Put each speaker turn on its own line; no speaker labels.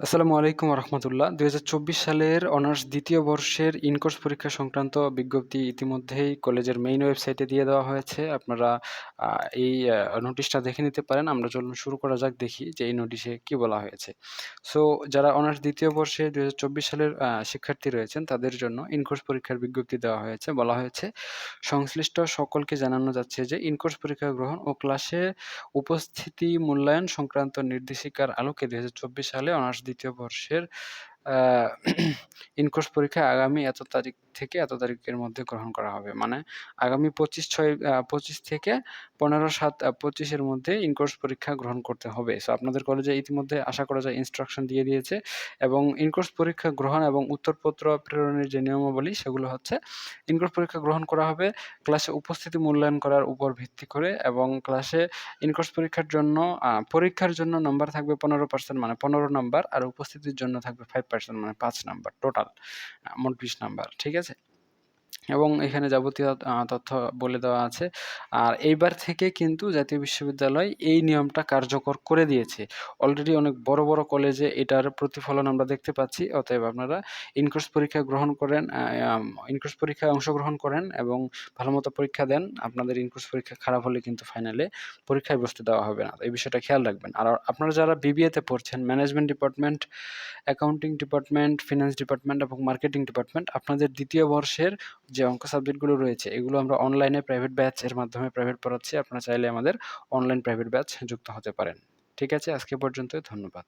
আসসালামু আলাইকুম রহমতুল্লাহ। দু হাজার চব্বিশ সালের অনার্স দ্বিতীয় বর্ষের ইনকোর্স পরীক্ষা সংক্রান্ত বিজ্ঞপ্তি ইতিমধ্যেই কলেজের মেইন ওয়েবসাইটে দিয়ে দেওয়া হয়েছে। আপনারা এই নোটিশটা দেখে নিতে পারেন। আমরা চলুন শুরু করা যাক, দেখি যে এই নোটিশে কি বলা হয়েছে। সো যারা অনার্স দ্বিতীয় বর্ষে দু হাজার চব্বিশ সালের শিক্ষার্থী রয়েছেন, তাদের জন্য ইনকোর্স পরীক্ষার বিজ্ঞপ্তি দেওয়া হয়েছে, বলা হয়েছে, সংশ্লিষ্ট সকলকে জানানো যাচ্ছে যে ইনকোর্স পরীক্ষা গ্রহণ ও ক্লাসে উপস্থিতি মূল্যায়ন সংক্রান্ত নির্দেশিকার আলোকে দু হাজার চব্বিশ সালে অনার্স দ্বিতীয় বর্ষের ইনকোর্স পরীক্ষা আগামী এত তারিখ থেকে এত তারিখের মধ্যে গ্রহণ করা হবে। মানে আগামী পঁচিশ ছয় পঁচিশ থেকে পনেরো, সাত পঁচিশের মধ্যে ইনকোর্স পরীক্ষা গ্রহণ করতে হবে। সো আপনাদের কলেজে ইতিমধ্যে আশা করা যায় ইনস্ট্রাকশন দিয়ে দিয়েছে এবং ইনকোর্স পরীক্ষা গ্রহণ এবং উত্তরপত্র প্রেরণের যে নিয়মাবলী, সেগুলো হচ্ছে ইনকোর্স পরীক্ষা গ্রহণ করা হবে ক্লাসে উপস্থিতি মূল্যায়ন করার উপর ভিত্তি করে এবং ক্লাসে ইনকোর্স পরীক্ষার জন্য পরীক্ষার জন্য নাম্বার থাকবে পনেরো পার্সেন্ট মানে পনেরো নাম্বার আর উপস্থিতির জন্য থাকবে ফাইভ পার্সেন্ট মানে পাঁচ নাম্বার টোটাল মোট বিশ নাম্বার ঠিক আছে? এবং এখানে যাবতীয় তথ্য বলে দেওয়া আছে। আর এইবার থেকে কিন্তু জাতীয় বিশ্ববিদ্যালয় এই নিয়মটা কার্যকর করে দিয়েছে। অলরেডি অনেক বড় বড় কলেজে এটার প্রতিফলন আমরা দেখতে পাচ্ছি। অতএব আপনারা ইনকোর্স পরীক্ষা গ্রহণ করেন ইনকোর্স পরীক্ষায় অংশগ্রহণ করেন এবং ভালো মতো পরীক্ষা দেন। আপনাদের ইনকোর্স পরীক্ষা খারাপ হলে কিন্তু ফাইনালে পরীক্ষায় বসতে দেওয়া হবে না। এই বিষয়টা খেয়াল রাখবেন। আর আপনারা যারা বিবিএতে পড়ছেন management department accounting department finance department এবং মার্কেটিং ডিপার্টমেন্ট আপনাদের দ্বিতীয় বর্ষের যে অঙ্ক সাবজেক্টগুলো রয়েছে, এগুলো আমরা অনলাইনে প্রাইভেট ব্যাচ এর মাধ্যমে প্রাইভেট পড়াচ্ছি। আপনারা চাইলে আমাদের অনলাইন প্রাইভেট ব্যাচ যুক্ত হতে পারেন। ঠিক আছে? আজকে পর্যন্ত ধন্যবাদ।